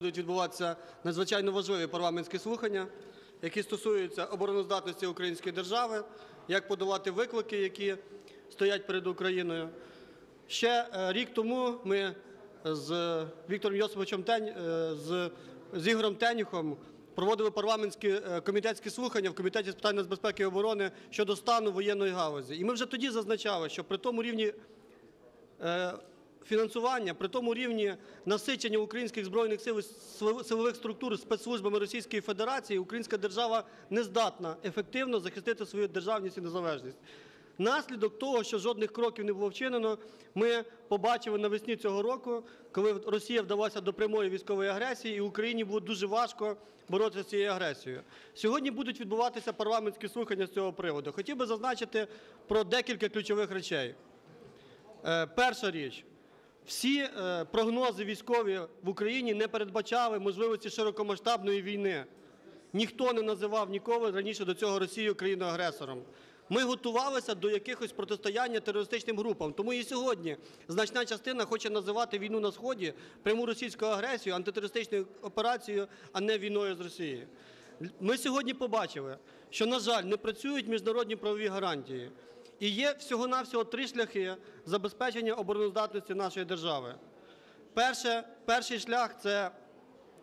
Будуть відбуватися надзвичайно важливі парламентські слухання, які стосуються обороноздатності української держави, як подолати виклики, які стоять перед Україною. Ще е, рік тому ми з Віктором Йосиповичем Тень, е, з, з Ігорем Теніхом проводили парламентські е, комітетські слухання в Комітеті з питань нацбезпеки і оборони щодо стану воєнної галузі. І ми вже тоді зазначали, що при тому рівні е, фінансування, при тому рівні насичення українських збройних сил силових структур спецслужбами Російської Федерації, українська держава не здатна ефективно захистити свою державність і незалежність. Наслідок того, що жодних кроків не було вчинено, ми побачили навесні цього року, коли Росія вдалася до прямої військової агресії, і Україні було дуже важко боротися з цією агресією. Сьогодні будуть відбуватися парламентські слухання з цього приводу. Хотів би зазначити про декілька ключових речей. Е, Перша річ. Всі е, прогнози військові в Україні не передбачали можливості широкомасштабної війни. Ніхто не називав ніколи раніше до цього Росію країною-агресором. Ми готувалися до якихось протистояння терористичним групам. Тому і сьогодні значна частина хоче називати війну на Сході пряму російську агресію, антитерористичною операцією, а не війною з Росією. Ми сьогодні побачили, що, на жаль, не працюють міжнародні правові гарантії. І є всього-навсього три шляхи забезпечення обороноздатності нашої держави. Перше, перший шлях це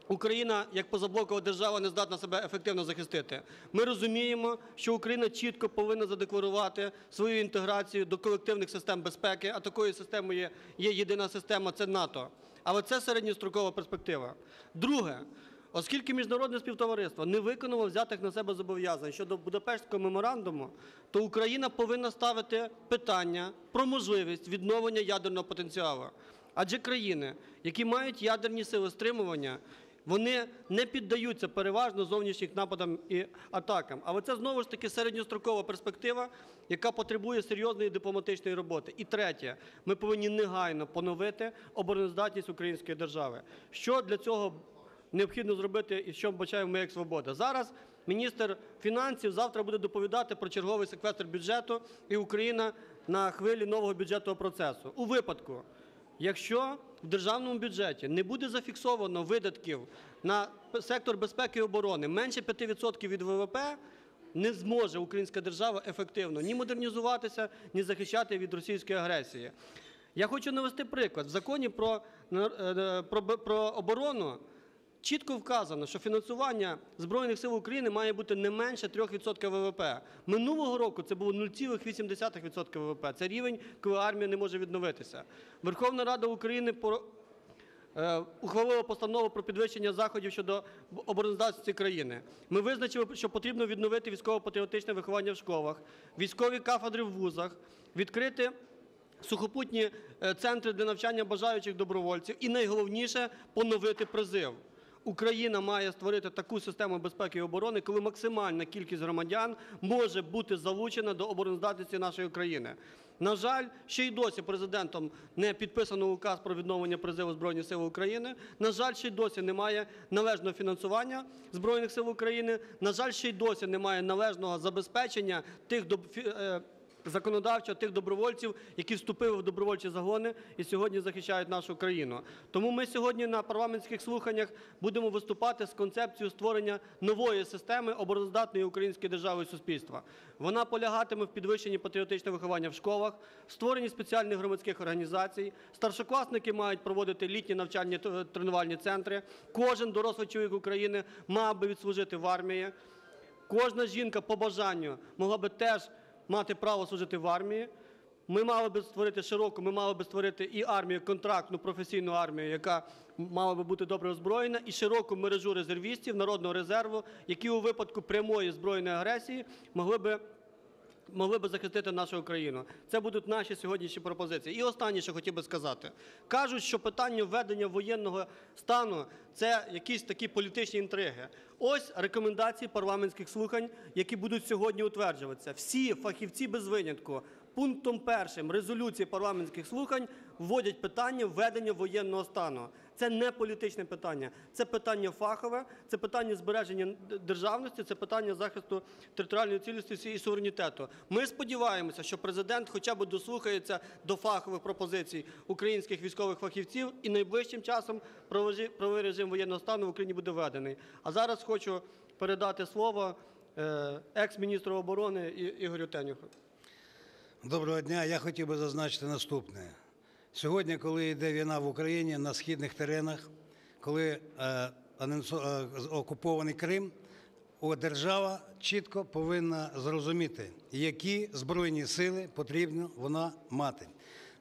Україна як позаблокова держава не здатна себе ефективно захистити. Ми розуміємо, що Україна чітко повинна задекларувати свою інтеграцію до колективних систем безпеки, а такою системою є, єдина система це НАТО. Але це середньострокова перспектива. Друге, Оскільки міжнародне співтовариство не виконало взятих на себе зобов'язань щодо Будапештського меморандуму, то Україна повинна ставити питання про можливість відновлення ядерного потенціалу. Адже країни, які мають ядерні сили стримування, вони не піддаються переважно зовнішнім нападам і атакам. Але це знову ж таки середньострокова перспектива, яка потребує серйозної дипломатичної роботи. І третє, ми повинні негайно поновити обороноздатність української держави. Що для цього необхідно зробити і що вбачаємо ми як свобода. Зараз міністр фінансів завтра буде доповідати про черговий секвестр бюджету і Україна на хвилі нового бюджетного процесу. У випадку, якщо в державному бюджеті не буде зафіксовано видатків на сектор безпеки і оборони менше 5% від ВВП, не зможе українська держава ефективно ні модернізуватися, ні захищати від російської агресії. Я хочу навести приклад. В законі про, е, про, про оборону чітко вказано, що фінансування Збройних сил України має бути не менше 3% ВВП. Минулого року це було 0,8% ВВП. Це рівень, коли армія не може відновитися. Верховна Рада України по- е, ухвалила постанову про підвищення заходів щодо обороноздатності країни. Ми визначили, що потрібно відновити військово-патріотичне виховання в школах, військові кафедри в вузах, відкрити сухопутні е, центри для навчання бажаючих добровольців і найголовніше поновити призив. Україна має створити таку систему безпеки і оборони, коли максимальна кількість громадян може бути залучена до обороноздатності нашої країни. На жаль, ще й досі президентом не підписано указ про відновлення призиву Збройних сил України. На жаль, ще й досі немає належного фінансування Збройних сил України. На жаль, ще й досі немає належного забезпечення тих е, законодавчо тих добровольців, які вступили в добровольчі загони і сьогодні захищають нашу країну. Тому ми сьогодні на парламентських слуханнях будемо виступати з концепцією створення нової системи обороноздатної української держави і суспільства. Вона полягатиме в підвищенні патріотичного виховання в школах, в створенні спеціальних громадських організацій. Старшокласники мають проводити літні навчальні тренувальні центри. Кожен дорослий чоловік України мав би відслужити в армії. Кожна жінка по бажанню могла би теж мати право служити в армії. Ми мали би створити широку, ми мали би створити і армію, контрактну професійну армію, яка мала би бути добре озброєна, і широку мережу резервістів народного резерву, які у випадку прямої збройної агресії могли би могли би захистити нашу країну. Це будуть наші сьогоднішні пропозиції. І останнє, що хотів би сказати. Кажуть, що питання введення воєнного стану це якісь такі політичні інтриги. Ось рекомендації парламентських слухань, які будуть сьогодні утверджуватися. Всі фахівці без винятку пунктом першим резолюції парламентських слухань вводять питання введення воєнного стану. Це не політичне питання, це питання фахове, це питання збереження державності, це питання захисту територіальної цілісності і суверенітету. Ми сподіваємося, що президент хоча б дослухається до фахових пропозицій українських військових фахівців і найближчим часом правовий режим воєнного стану в Україні буде введений. А зараз хочу передати слово е, екс-міністру оборони Ігорю Тенюху. Доброго дня. Я хотів би зазначити наступне. Сьогодні, коли йде війна в Україні на східних теренах, коли е, е, окупований Крим, держава чітко повинна зрозуміти, які збройні сили потрібно вона мати.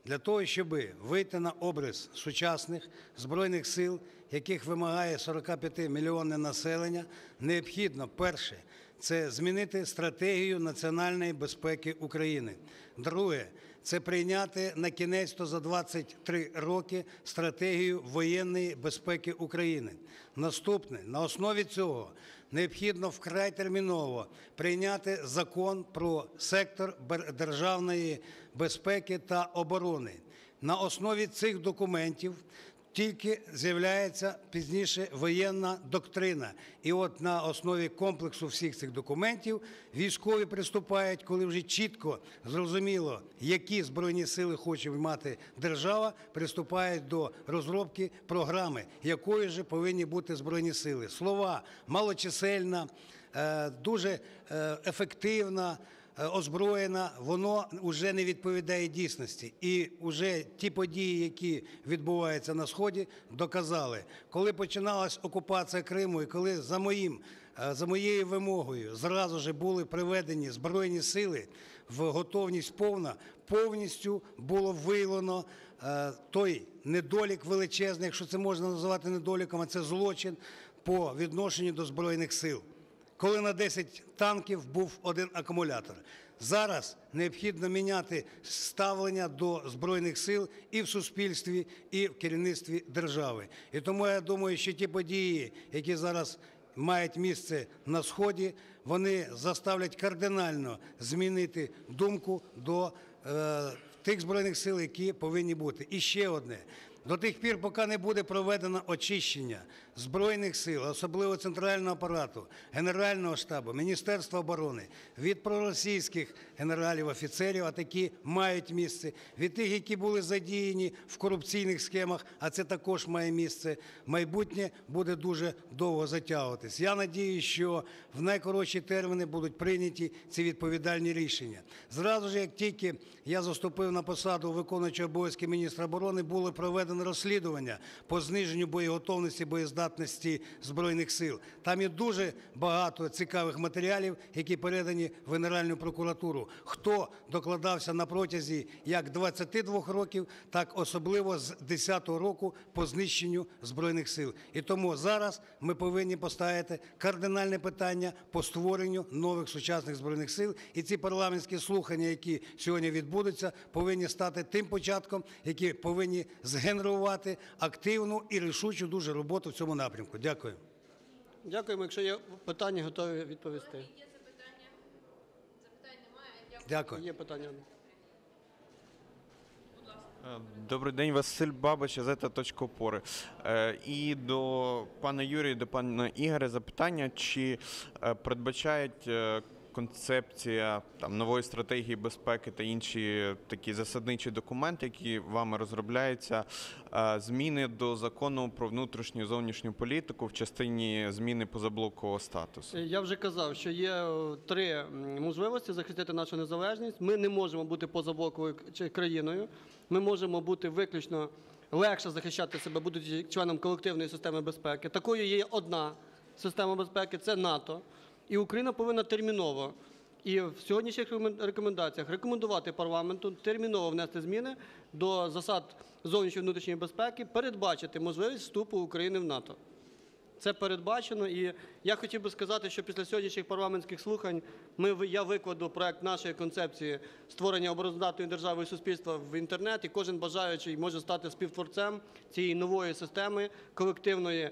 Для того, щоб вийти на образ сучасних збройних сил, яких вимагає 45 мільйонне населення, необхідно перше це змінити стратегію національної безпеки України. Друге це прийняти на кінець то за 23 роки стратегію воєнної безпеки України. Наступне на основі цього необхідно вкрай терміново прийняти закон про сектор державної безпеки та оборони. На основі цих документів тільки з'являється пізніше воєнна доктрина. І от на основі комплексу всіх цих документів військові приступають, коли вже чітко зрозуміло, які збройні сили хоче мати держава, приступають до розробки програми, якою же повинні бути збройні сили. Слова малочисельна, е, дуже е, ефективна. Е, Озброєна, воно вже не відповідає дійсності. І вже ті події, які відбуваються на сході, доказали, коли починалась окупація Криму, і коли за моїм е, за моєю вимогою зразу ж були приведені збройні сили в готовність повна, повністю було виявлено е, той недолік величезний, якщо це можна називати недоліком, а це злочин по відношенню до збройних сил коли на 10 танків був один акумулятор. Зараз необхідно міняти ставлення до збройних сил і в суспільстві, і в керівництві держави. І тому я думаю, що ті події, які зараз мають місце на сході, вони заставлять кардинально змінити думку до е, тих збройних сил, які повинні бути. І ще одне. До тих пір, поки не буде проведено очищення збройних сил, особливо центрального апарату, Генерального штабу, Міністерства оборони, від проросійських генералів, офіцерів, а такі мають місце, від тих, які були задіяні в корупційних схемах, а це також має місце. Майбутнє буде дуже довго затягуватись. Я надію, що в найкоротші терміни будуть прийняті ці відповідальні рішення. Зразу ж, як тільки я заступив на посаду виконуючого обов'язки міністра оборони, було проведено розслідування по зниженню боєготовності, боєздатності збройних сил. Там є дуже багато цікавих матеріалів, які передані в Генеральну прокуратуру. Хто докладався на протязі як 22 років, так особливо з 10-го року по знищенню збройних сил. І тому зараз ми повинні поставити кардинальне питання по створенню нових сучасних збройних сил. І ці парламентські слухання, які сьогодні відбудуться, повинні стати тим початком, які повинні згенерувати активну і рішучу дуже роботу в цьому напрямку. Дякую. Дякуємо. Якщо є питання, готові відповісти. Є запитання? Запитань немає. Дякую. Є питання. Е, Добрий день, Василь Бабич, газета «Точка опори». Е, І до пана Юрія, до пана Ігоря запитання, чи е, передбачають концепція там, нової стратегії безпеки та інші такі засадничі документи, які вами розробляються, е, зміни до закону про внутрішню зовнішню політику в частині зміни позаблокового статусу? Я вже казав, що є е, три можливості захистити нашу незалежність. Ми не можемо бути позаблоковою країною. Ми можемо бути виключно легше захищати себе, будучи членом колективної системи безпеки. Такою є одна система безпеки це НАТО. І Україна повинна терміново і в сьогоднішніх рекомендаціях рекомендувати парламенту терміново внести зміни до засад зовнішньої внутрішньої безпеки, передбачити можливість вступу України в НАТО. Це передбачено, і я хотів би сказати, що після сьогоднішніх парламентських слухань ми я викладу проект нашої концепції створення обороноздатної держави і суспільства в інтернет, і кожен бажаючий може стати співтворцем цієї нової системи колективної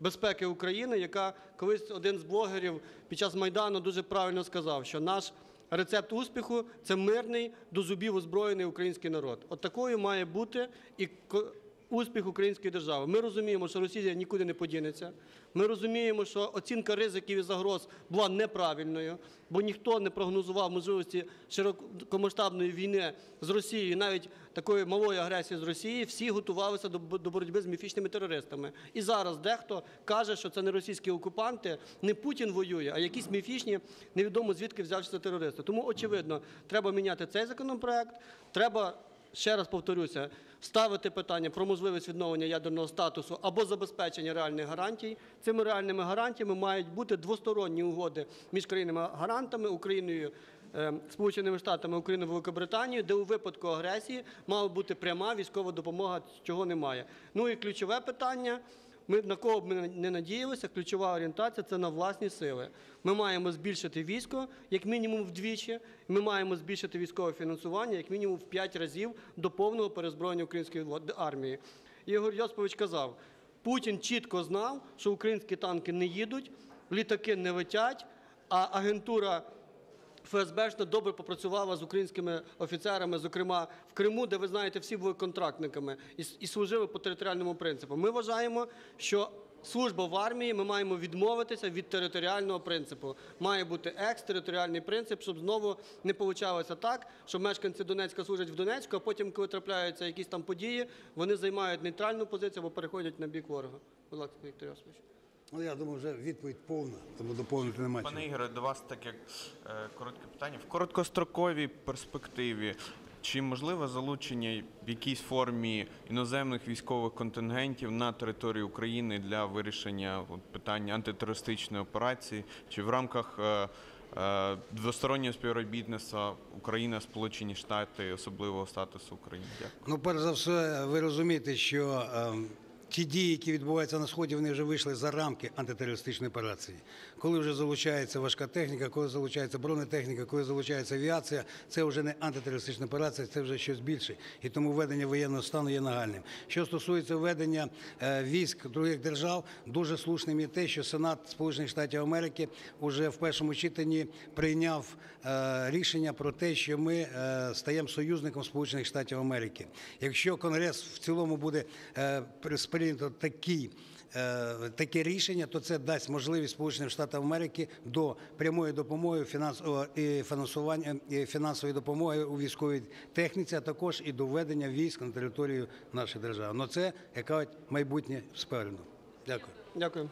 безпеки України, яка колись один з блогерів під час майдану дуже правильно сказав, що наш рецепт успіху це мирний, до зубів озброєний український народ. От такою має бути і успіх української держави. Ми розуміємо, що Росія нікуди не подінеться. Ми розуміємо, що оцінка ризиків і загроз була неправильною, бо ніхто не прогнозував можливості широкомасштабної війни з Росією, навіть такої малої агресії з Росії. Всі готувалися до, боротьби з міфічними терористами. І зараз дехто каже, що це не російські окупанти, не Путін воює, а якісь міфічні, невідомо звідки взявшися терористи. Тому очевидно, треба міняти цей законопроект. Треба ще раз повторюся, ставити питання про можливість відновлення ядерного статусу або забезпечення реальних гарантій. Цими реальними гарантіями мають бути двосторонні угоди між країнами-гарантами, Україною, е, Сполученими Штатами, Україною, Великобританією, де у випадку агресії мала бути пряма військова допомога, чого немає. Ну і ключове питання. Ми на кого б ми не надіялися, ключова орієнтація це на власні сили. Ми маємо збільшити військо як мінімум вдвічі. Ми маємо збільшити військове фінансування як мінімум в 5 разів до повного перезброєння української армії. Ігор Йосипович казав, Путін чітко знав, що українські танки не їдуть, літаки не летять, а агентура ФСБшна добре попрацювала з українськими офіцерами, зокрема в Криму, де ви знаєте, всі були контрактниками і, служили по територіальному принципу. Ми вважаємо, що служба в армії ми маємо відмовитися від територіального принципу. Має бути екстериторіальний принцип, щоб знову не получалося так, що мешканці Донецька служать в Донецьку, а потім, коли трапляються якісь там події, вони займають нейтральну позицію або переходять на бік ворога. Будь ласка, Віктор Йосипович. Ну, я думаю, вже відповідь повна, тому доповнити немає. Пане Ігоре, до вас таке е, коротке питання. В короткостроковій перспективі чи можливе залучення в якійсь формі іноземних військових контингентів на території України для вирішення от, питання антитерористичної операції, чи в рамках е, е, двостороннього співробітництва Україна, Сполучені Штати, особливого статусу України? Дякую. Ну, перш за все, ви розумієте, що ем, ті дії, які відбуваються на сході, вони вже вийшли за рамки антитерористичної операції. Коли вже залучається важка техніка, коли залучається бронетехніка, коли залучається авіація, це вже не антитерористична операція, це вже щось більше. І тому введення воєнного стану є нагальним. Що стосується введення е, військ других держав, дуже слушним є те, що Сенат Сполучених Штатів Америки вже в першому читанні прийняв е, рішення про те, що ми е, стаємо союзником Сполучених Штатів Америки. Якщо Конгрес в цілому буде сприйнято Таке рішення, то це дасть можливість Сполучених Штатів Америки до прямої допомоги фінанс... і фінансування фінансової допомоги у військовій техніці, а також і до введення військ на територію нашої держави. Но це яка майбутнє спереду. Дякую. Дякую.